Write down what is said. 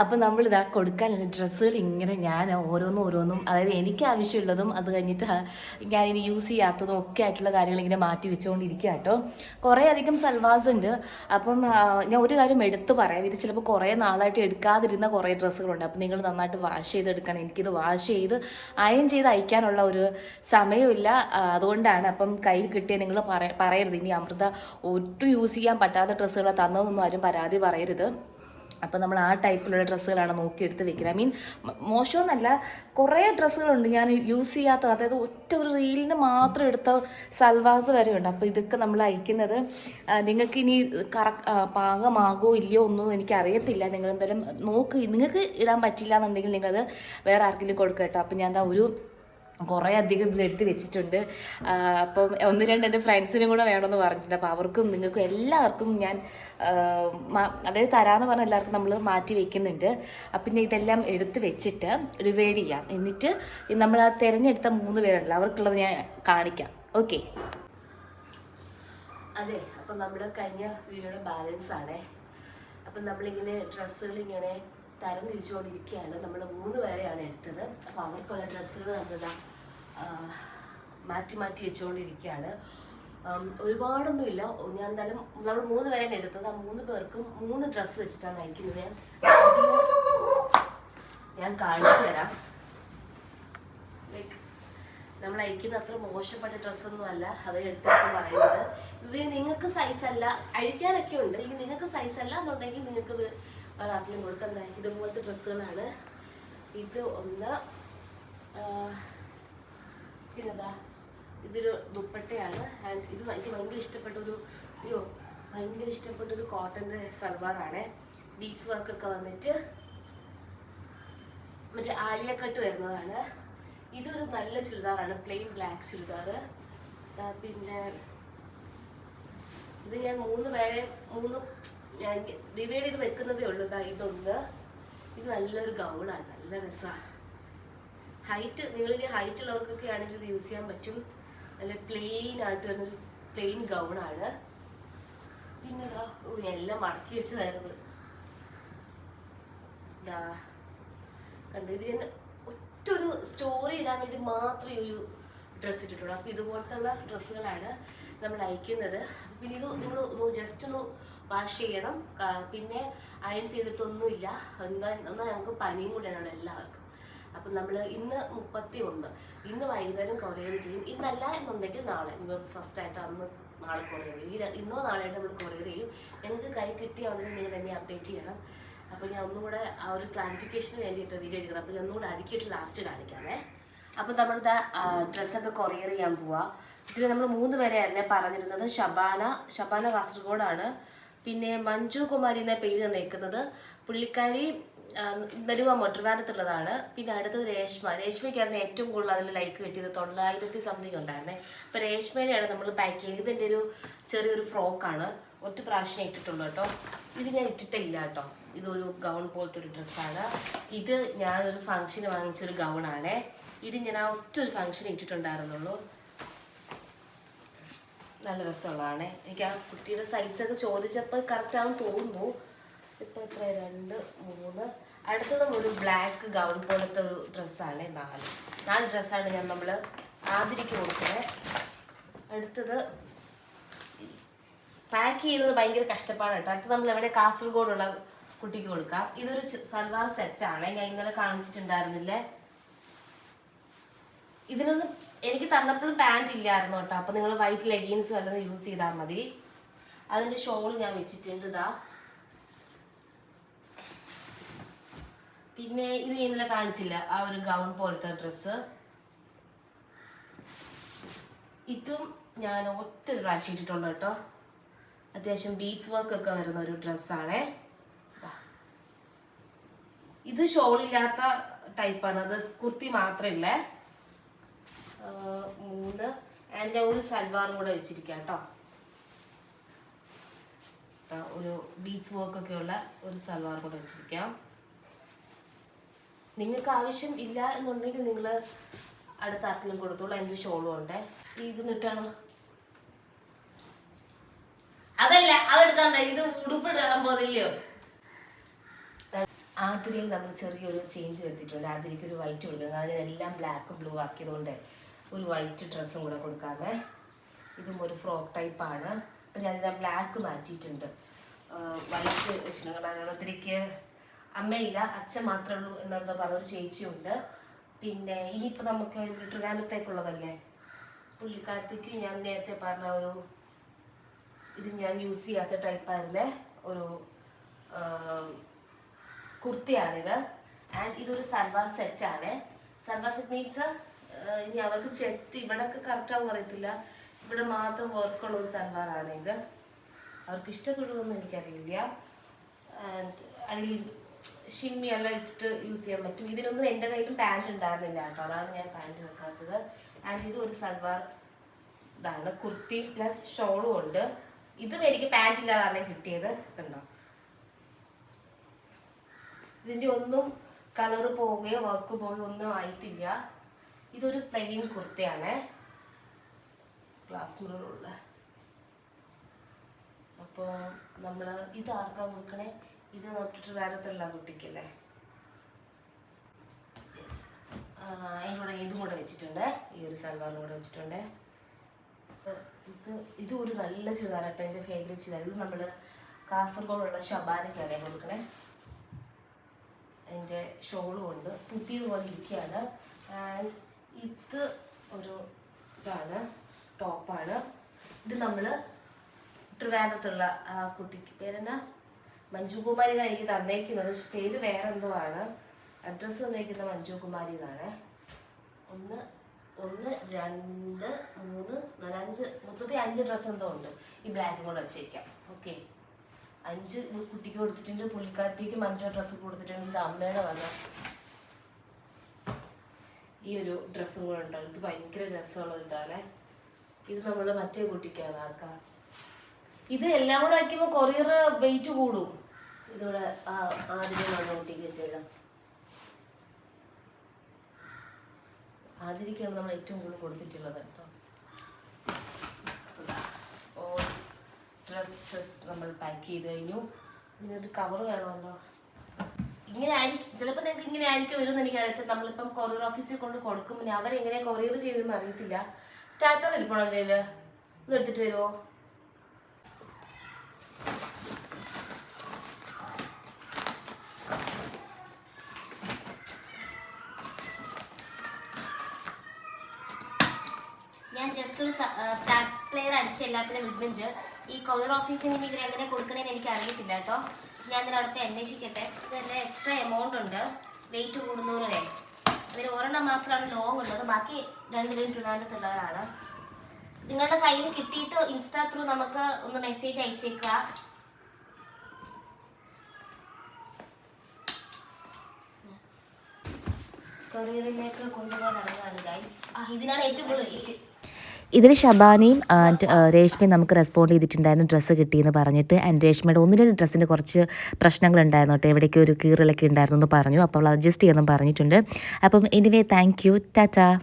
അപ്പം നമ്മളിതാ കൊടുക്കാനുള്ള ഡ്രസ്സുകൾ ഇങ്ങനെ ഞാൻ ഓരോന്നും ഓരോന്നും അതായത് എനിക്ക് ആവശ്യമുള്ളതും അത് കഴിഞ്ഞിട്ട് ഞാൻ ഇനി യൂസ് ചെയ്യാത്തതും ഒക്കെ ആയിട്ടുള്ള കാര്യങ്ങൾ ഇങ്ങനെ മാറ്റി വെച്ചുകൊണ്ടിരിക്കുക കേട്ടോ. കുറേ അധികം സൽവാസ് ഉണ്ട്. അപ്പം ഞാൻ ഒരു കാര്യം എടുത്തു പറയാം. ഇത് ചിലപ്പോൾ കുറേ നാളായിട്ട് എടുക്കാതിരുന്ന കുറേ ഡ്രസ്സുകളുണ്ട്. അപ്പം നിങ്ങൾ നന്നായിട്ട് വാഷ് ചെയ്തെടുക്കണം. എനിക്കിത് വാഷ് ചെയ്ത് അയൺ ചെയ്ത് അയക്കാനുള്ള ഒരു സമയമില്ല. അതുകൊണ്ടാണ് അപ്പം കയ്യിൽ കിട്ടിയ നിങ്ങൾ പറ പറയരുത്. ഇനി അമൃത ഒട്ടും യൂസ് ചെയ്യാൻ പറ്റാത്ത ഡ്രസ്സുകളെ തന്നതൊന്നും ആരും പരാതി പറയരുത്. അപ്പം നമ്മൾ ആ ടൈപ്പിലുള്ള ഡ്രസ്സുകളാണ് നോക്കിയെടുത്ത് വെക്കുന്നത്. ഐ മീൻ മോശമെന്നല്ല കുറേ ഡ്രസ്സുകളുണ്ട് ഞാൻ യൂസ് ചെയ്യാത്ത അതായത് ഒറ്റ ഒരു റീലിന് മാത്രം എടുത്ത സൽവാസ് വരെ ഉണ്ട് അപ്പോൾ ഇതൊക്കെ നമ്മൾ അയക്കുന്നത് നിങ്ങൾക്ക് ഇനി കറ പാകമാകോ ഇല്ലയോ ഒന്നും എനിക്കറിയത്തില്ല. നിങ്ങൾ എന്തായാലും നോക്ക്. നിങ്ങൾക്ക് ഇടാൻ പറ്റില്ല എന്നുണ്ടെങ്കിൽ നിങ്ങളത് വേറെ ആർക്കെങ്കിലും കൊടുക്കട്ടോ കേട്ടോ. അപ്പം ഞാൻ എന്താ ഒരു കുറേ അധികം ഇതിലെടുത്ത് വെച്ചിട്ടുണ്ട്. അപ്പം ഒന്ന് രണ്ട് എന്റെ ഫ്രണ്ട്സിനും കൂടെ വേണമെന്ന് പറഞ്ഞിട്ടുണ്ട്. അപ്പോൾ അവർക്കും നിങ്ങൾക്കും എല്ലാവർക്കും ഞാൻ അതായത് തരാമെന്ന് പറഞ്ഞ എല്ലാവർക്കും നമ്മൾ മാറ്റി വെക്കുന്നുണ്ട്. പിന്നെ ഇതെല്ലാം എടുത്ത് വെച്ചിട്ട് ഡിവൈഡ് ചെയ്യാം. എന്നിട്ട് നമ്മൾ ആ തിരഞ്ഞെടുത്ത മൂന്ന് പേരുണ്ടല്ലോ അവർക്കുള്ളത് ഞാൻ കാണിക്കാം. ഓക്കെ അതെ അപ്പം നമ്മുടെ കഴിഞ്ഞ വീഡിയോയുടെ ബാലൻസ് ആണേ. അപ്പം നമ്മളിങ്ങനെ ഡ്രസ്സുകൾ ഇങ്ങനെ തരം തിരിച്ചുകൊണ്ടിരിക്കുകയാണ്. നമ്മൾ മൂന്ന് പേരെയാണ് എടുത്തത്. അപ്പോൾ അവർക്കുള്ള ഡ്രസ്സുകൾ നമ്മളതാ മാറ്റി മാറ്റി വെച്ചുകൊണ്ടിരിക്കുകയാണ്. ഒരുപാടൊന്നുമില്ല. ഞാൻ എന്തായാലും നമ്മൾ മൂന്ന് പേരെയാണ് എടുത്തത്. ആ മൂന്ന് പേർക്കും മൂന്ന് ഡ്രസ്സ് വെച്ചിട്ടാണ് അയക്കുന്നത്. ഞാൻ ഞാൻ കാണിച്ചു തരാം. ലൈക്ക് നമ്മൾ അയക്കുന്ന അത്ര മോശപ്പെട്ട ഡ്രസ്സൊന്നും അല്ല. അത് എടുത്തിട്ട് പറയുന്നത്. ഇത് നിങ്ങൾക്ക് സൈസ് അല്ല. അഴിക്കാനൊക്കെ ഉണ്ട്. ഇനി നിങ്ങൾക്ക് സൈസ് അല്ല എന്നുണ്ടെങ്കിൽ നിങ്ങൾക്ക് ഇത് നാട്ടിലും കൊടുക്കുന്നത് ഇതുപോലത്തെ ഡ്രസ്സുകളാണ്. ഇത് ഒന്ന് പിന്നെന്താ? ഇതൊരു ദുപ്പട്ടയാണ്. ആൻഡ് ഇത് എനിക്ക് ഭയങ്കര ഇഷ്ടപ്പെട്ട ഒരു അയ്യോ ഭയങ്കര ഇഷ്ടപ്പെട്ട ഒരു കോട്ടന്റെ സൽവാറാണ് ബീച്ച് വർക്കൊക്കെ വന്നിട്ട് മറ്റേ ആലിയ കട്ട് വരുന്നതാണ്. ഇതൊരു നല്ല ചുരിദാറാണ് പ്ലെയിൻ ബ്ലാക്ക് ചുരിദാർ പിന്നെ ഇത് ഞാൻ മൂന്ന് പേരെ മൂന്ന് ഞാൻ ഡിവൈഡ് ചെയ്ത് വെക്കുന്നതേ ഉള്ളൂ. ദാ ഇതൊന്ന്. ഇത് നല്ലൊരു ഗൗണാണ് നല്ല രസമാണ് ഹൈറ്റ് നിങ്ങളിനി ഹൈറ്റ് ഉള്ളവർക്കൊക്കെ ആണെങ്കിൽ ഇത് യൂസ് ചെയ്യാൻ പറ്റും. നല്ല പ്ലെയിൻ ആയിട്ട് വരുന്നൊരു പ്ലെയിൻ ഗൗണാണ് പിന്നെ ഓ എല്ലാം മടക്കി വെച്ചതായിരുന്നു. ദാ കണ്ടു ഇത് ഞാൻ ഒറ്റ ഒരു സ്റ്റോറി ഇടാൻ വേണ്ടി മാത്രമേ ഒരു ഡ്രസ്സ് ഇട്ടിട്ടുള്ളൂ. അപ്പോൾ ഇതുപോലത്തുള്ള ഡ്രസ്സുകളാണ് നമ്മൾ അയക്കുന്നത്. പിന്നെ ഇത് നിങ്ങൾ ജസ്റ്റ് ഒന്ന് വാഷ് ചെയ്യണം. പിന്നെ അയൺ ചെയ്തിട്ടൊന്നുമില്ല. എന്താ എന്നാൽ ഞങ്ങൾക്ക് പനിയും കൂടെയാണ് എല്ലാവർക്കും. അപ്പം നമ്മൾ ഇന്ന് മുപ്പത്തി ഒന്ന് ഇന്ന് വൈകുന്നേരം കൊറിയർ ചെയ്യും. ഇന്നല്ല എന്നുണ്ടെങ്കിൽ നാളെ. നിങ്ങൾ ഫസ്റ്റ് ആയിട്ട് അന്ന് നാളെ കൊറിയർ ചെയ്യും. ഈ ഇന്നോ നാളെയായിട്ട് നമ്മൾ കൊറിയർ ചെയ്യും. നിങ്ങൾക്ക് കൈ കിട്ടിയാണെങ്കിൽ നിങ്ങൾ എന്നെ അപ്ഡേറ്റ് ചെയ്യണം. അപ്പോൾ ഞാൻ ഒന്നുകൂടെ ആ ഒരു ക്ലാരിഫിക്കേഷന് വേണ്ടിയിട്ട് വീഡിയോ എടുക്കണം. അപ്പോൾ ഞാൻ ഒന്നുകൂടെ അടുക്കിയിട്ട് ലാസ്റ്റ് കാണിക്കാമേ. അപ്പോൾ നമ്മളിത് ഡ്രസ്സൊക്കെ കൊറിയർ ചെയ്യാൻ പോവാം. ഇതിൽ നമ്മൾ മൂന്ന് പേരെയായിരുന്നേ പറഞ്ഞിരുന്നത്. ഷബാന ഷബാന കാസർഗോഡാണ്. പിന്നെ മഞ്ജു കുമാരി എന്ന പേര് തന്നേക്കുന്നത് പുള്ളിക്കാരി നെരുവ മൊട്ടർവാനത്തുള്ളതാണ് പിന്നെ അടുത്തത് രേഷ്മ. രേഷ്മയ്ക്കായിരുന്നു ഏറ്റവും കൂടുതൽ അതിൽ ലൈക്ക് കിട്ടിയത്. തൊള്ളായിരത്തി സംതിങ് ഉണ്ടായിരുന്നേ. അപ്പോൾ രേഷ്മയുടെയാണ് നമ്മൾ പാക്ക് ചെയ്തത്. ഇതിന്റെ ഒരു ചെറിയൊരു ഫ്രോക്കാണ് ഒറ്റ പ്രാവശ്യം ഇട്ടിട്ടുള്ളൂ കേട്ടോ. ഇത് ഞാൻ ഇട്ടിട്ടില്ല കേട്ടോ. ഇതൊരു ഗൗൺ പോലത്തെ ഒരു ഡ്രസ്സാണ് ഇത് ഞാനൊരു ഫംഗ്ഷന് വാങ്ങിച്ചൊരു ഗൗണാണേ ഇത് ഞാൻ ആ ഒറ്റ ഒരു ഫംഗ്ഷൻ ഇട്ടിട്ടുണ്ടായിരുന്നുള്ളൂ. നല്ല രസമുള്ളതാണ്. എനിക്ക് ആ കുട്ടിയുടെ സൈസൊക്കെ ചോദിച്ചപ്പോൾ കറക്റ്റ് ആണെന്ന് തോന്നുന്നു. ഇപ്പം എത്ര രണ്ട് മൂന്ന്. അടുത്തത് ഒരു ബ്ലാക്ക് ഗൗൺ പോലത്തെ ഒരു ഡ്രസ്സാണ് നാല്. നാല് ഡ്രസ്സാണ് ഞാൻ നമ്മൾ ആതിരിക്ക് കൊടുക്കുന്നത് അടുത്തത് പാക്ക് ചെയ്യുന്നത് ഭയങ്കര കഷ്ടപ്പാടാണ് കേട്ടോ. അടുത്ത് നമ്മൾ എവിടെ? കാസർഗോഡുള്ള കുട്ടിക്ക് കൊടുക്കാം. ഇതൊരു സൽവാർ സെറ്റാണ് ഞാൻ ഇന്നലെ കാണിച്ചിട്ടുണ്ടായിരുന്നില്ലേ? ഇതിനൊന്നും എനിക്ക് തന്നപ്പോഴും പാന്റ് ഇല്ലായിരുന്നു കേട്ടോ. അപ്പൊ നിങ്ങൾ വൈറ്റ് ലെഗിൻസ് വല്ലതും യൂസ് ചെയ്താൽ മതി. അതിന്റെ ഷോൾ ഞാൻ വെച്ചിട്ടുണ്ട് ഇതാ പിന്നെ ഇത് ഇന്നലെ കാണിച്ചില്ല ആ ഒരു ഗൗൺ പോലത്തെ ഡ്രസ്സ് ഇതും ഞാൻ ഒറ്റ പ്രാവശ്യം ഇട്ടിട്ടുണ്ട് കേട്ടോ. അത്യാവശ്യം ബീച്ച് വർക്ക് ഒക്കെ വരുന്ന ഒരു ഡ്രസ്സാണേ ഇത് ഷോളില്ലാത്ത ടൈപ്പാണ് അത് കുർത്തി മാത്രമല്ലേ മൂന്ന്. ഞാൻ ഒരു സൽവാറും കൂടെ വെച്ചിരിക്കാം കേട്ടോ ഒരു ബീച്ച് വർക്ക് ഒക്കെ ഉള്ള ഒരു സൽവാർ കൂടെ വെച്ചിരിക്കാം. നിങ്ങൾക്ക് ആവശ്യം ഇല്ല എന്നുണ്ടെങ്കിൽ നിങ്ങൾ അടുത്ത ആർക്കെങ്കിലും കൊടുത്തോളൂ. എന്റെ ഷോളും ഉണ്ട്. ഇത് നിട്ടാണ് അതല്ല അതെടുക്കാൻ ഇത് ഉടുപ്പ് ഇടാൻ പോകുന്നില്ലയോ ആതിരയിൽ നമ്മൾ ചെറിയൊരു ചേഞ്ച് വരുത്തിയിട്ടുണ്ട്. ആതിരയ്ക്ക് ഒരു വൈറ്റ് കൊടുക്കുക കാരണം എല്ലാം ബ്ലാക്ക് ബ്ലൂ ആക്കിയതുകൊണ്ട് ഒരു വൈറ്റ് ഡ്രസ്സും കൂടെ കൊടുക്കാമേ ഇതും ഒരു ഫ്രോക്ക് ടൈപ്പാണ് അപ്പം ഞാനിത് ബ്ലാക്ക് മാറ്റിയിട്ടുണ്ട്. വൈറ്റ് വെച്ചിട്ടുണ്ട്. ഒത്തിരിക്ക് അമ്മയില്ല അച്ഛൻ മാത്രമേ ഉള്ളൂ എന്നെന്തോ പറഞ്ഞ ഒരു ചേച്ചിയുണ്ട്. പിന്നെ ഇനിയിപ്പോൾ നമുക്ക് ട്രിവാൻഡത്തേക്കുള്ളതല്ലേ പുള്ളിക്കാരത്തേക്ക് ഞാൻ നേരത്തെ പറഞ്ഞ ഒരു ഇത് ഞാൻ യൂസ് ചെയ്യാത്ത ടൈപ്പായിരുന്നെ ഒരു കുർത്തിയാണിത്. ആൻഡ് ഇതൊരു സൽവാർ സെറ്റാണ് സൽവാർ സെറ്റ് മീൻസ് ഇനി അവർക്ക് ചെസ്റ്റ് ഇവിടൊക്കെ കറക്റ്റ് ആവും അറിയത്തില്ല. ഇവിടെ മാത്രം വർക്കുള്ള ഒരു സൽവാറാണ് ഇത്. അവർക്ക് ഇഷ്ടപ്പെടുമെന്ന് എനിക്കറിയില്ല. ആൻഡ് അടിയിൽ ഷിമ്മി എല്ലാം ഇട്ട് യൂസ് ചെയ്യാൻ പറ്റും. ഇതിനൊന്നും എന്റെ കയ്യിലും പാന്റ് ഉണ്ടായിരുന്നില്ല കേട്ടോ. അതാണ് ഞാൻ പാന്റ് വെക്കാത്തത്. ആൻഡ് ഇത് ഒരു സൽവാർ ഇതാണ്. കുർത്തി പ്ലസ് ഷോളും ഉണ്ട്. ഇതും എനിക്ക് പാന്റ് ഇല്ലാതാണ് കിട്ടിയത്. കണ്ടോ? ഇതിന്റെ ഒന്നും കളറ് പോവുകയോ വർക്ക് പോവുകയോ ഒന്നും ആയിട്ടില്ല. ഇതൊരു പ്ലെയിൻ കുർത്തയാണ്. ഗ്ലാസ് മിററുള്ള അപ്പോൾ നമ്മൾ ഇത് ആർക്കാ കൊടുക്കണേ? ഇത് നോക്കിയിട്ട് വേറത്തുള്ള കുട്ടിക്കല്ലേ? അതിന്റെ ഇതും കൂടെ വെച്ചിട്ടുണ്ട്. ഈ ഒരു സൽവാറിനും കൂടെ വെച്ചിട്ടുണ്ട്. ഇത് ഇത് ഒരു നല്ല ചുരിദാറാട്ടോ എന്റെ ഫേവറേറ്റ് ചുരിദാർ. ഇത് നമ്മൾ കാസർഗോഡുള്ള ഷബാനയ്ക്കാണ് കൊടുക്കണേ. അതിന്റെ ഷോളും ഉണ്ട്. പുതിയതുപോലെ ഇരിക്കുകയാണ്. ആൻഡ് ഇത് ഒരു ഇതാണ് ടോപ്പാണ് ഇത് നമ്മൾ ട്രിവാൻഡത്തുള്ള ആ കുട്ടിക്ക് പേരെന്നാ? മഞ്ജു കുമാരി എന്നാണ് എനിക്ക് തന്നേക്കുന്നത് പേര് വേറെ എന്തോ ആണ് അഡ്രസ്സ് തന്നേക്കുന്ന മഞ്ജുകുമാരി എന്നാണ്. ഒന്ന് ഒന്ന് രണ്ട് മൂന്ന് നാല് അഞ്ച്. മൊത്തത്തിൽ അഞ്ച് ഡ്രസ്സ് എന്തോ ഉണ്ട്. ഈ ബ്ലാക്ക് കൂടെ വെച്ചേക്കാം. ഓക്കെ അഞ്ച് കുട്ടിക്ക് കൊടുത്തിട്ടുണ്ട്. പുള്ളിക്കാരത്തേക്ക് അഞ്ചോ ഡ്രസ്സ് കൊടുത്തിട്ടുണ്ട്. ഇത് അമ്മയുടെ വക. ഈ ഒരു ഡ്രസ്സും കൂടെ ഉണ്ടാവും ഇത് ഭയങ്കര രസമുള്ള ഇതാണ്. ഇത് നമ്മൾ മറ്റേ കുട്ടിക്കാണ് ആർക്കാ ഇത് എല്ലാം കൂടെ ആക്കിയപ്പോൾ കൊറിയർ വെയിറ്റ് കൂടും. ഇതോടെ ആദ്യം കുട്ടിക്ക് വെച്ചേക്കാം. ആതിരിക്കാണ് നമ്മൾ ഏറ്റവും കൂടുതൽ കൊടുത്തിട്ടുള്ളത് കേട്ടോ. ഡ്രസ്സസ് നമ്മൾ പാക്ക് ചെയ്ത് കഴിഞ്ഞു. ഇതിനൊരു കവർ വേണമല്ലോ. ഇങ്ങനെ ആയിരിക്കും ചിലപ്പോൾ നിങ്ങൾക്ക് ഇങ്ങനെ ആയിരിക്കും വരുമെന്ന് എനിക്കറിയത്തില്ല. നമ്മളിപ്പം കൊറിയർ ഓഫീസിൽ കൊണ്ട് കൊടുക്കും. പിന്നെ അവരെങ്ങനെ കൊറിയർ ചെയ്തെന്ന് അറിയത്തില്ല. സ്റ്റാർട്ടർ ഇരിപ്പണോ അതിൽ ഒന്ന് എടുത്തിട്ട് വരുമോ ഞാൻ ജസ്റ്റ് ഒരു സ്റ്റാർട്ട് പ്ലെയർ അടിച്ച് എല്ലാത്തിനും വിടുന്നുണ്ട് ഈ കൊറിയർ ഓഫീസിൽ നിന്ന് ഇവർ എങ്ങനെ കൊടുക്കണേന്ന് എനിക്ക് അറിയത്തില്ല കേട്ടോ. ഞാൻ അവിടെ പോയി അന്വേഷിക്കട്ടെ? ഇതെല്ലാം എക്സ്ട്രാ എമൗണ്ട് ഉണ്ട്. വെയിറ്റ് കൂടുന്നൂറ് കൂടുന്നവരെ ഇതിൽ ഒരെണ്ണം മാത്രമാണ് ലോങ് ഉള്ളത്. ബാക്കി രണ്ട് പേരും ട്രിവാൻഡത്തുള്ളവരാണ് നിങ്ങളുടെ കയ്യിൽ കിട്ടിയിട്ട് ഇൻസ്റ്റാ ത്രൂ നമുക്ക് ഒന്ന് മെസ്സേജ് അയച്ചേക്കുക. കൊറിയറിലേക്ക് കൊണ്ടുപോകാൻ ഇറങ്ങുകയാണ് ഗൈസ് ആ ഇതിനാണ് ഏറ്റവും കൂടുതൽ ഇതിൽ ഷബാനയും ആൻഡ് രേഷ്മയും നമുക്ക് റെസ്പോണ്ട് ചെയ്തിട്ടുണ്ടായിരുന്നു ഡ്രസ്സ് കിട്ടിയെന്ന് പറഞ്ഞിട്ട്. ആൻഡ് രേഷ്മയുടെ ഒന്ന് രണ്ട് ഡ്രസ്സിന് കുറച്ച് പ്രശ്നങ്ങളുണ്ടായിരുന്നു കേട്ടോ. എവിടേക്ക് ഒരു കീറലൊക്കെ ഉണ്ടായിരുന്നു എന്ന് പറഞ്ഞു. അപ്പോൾ അവൾ അഡ്ജസ്റ്റ് ചെയ്യുമെന്നും പറഞ്ഞിട്ടുണ്ട്. അപ്പം എനിവേ താങ്ക് യു ടാറ്റാ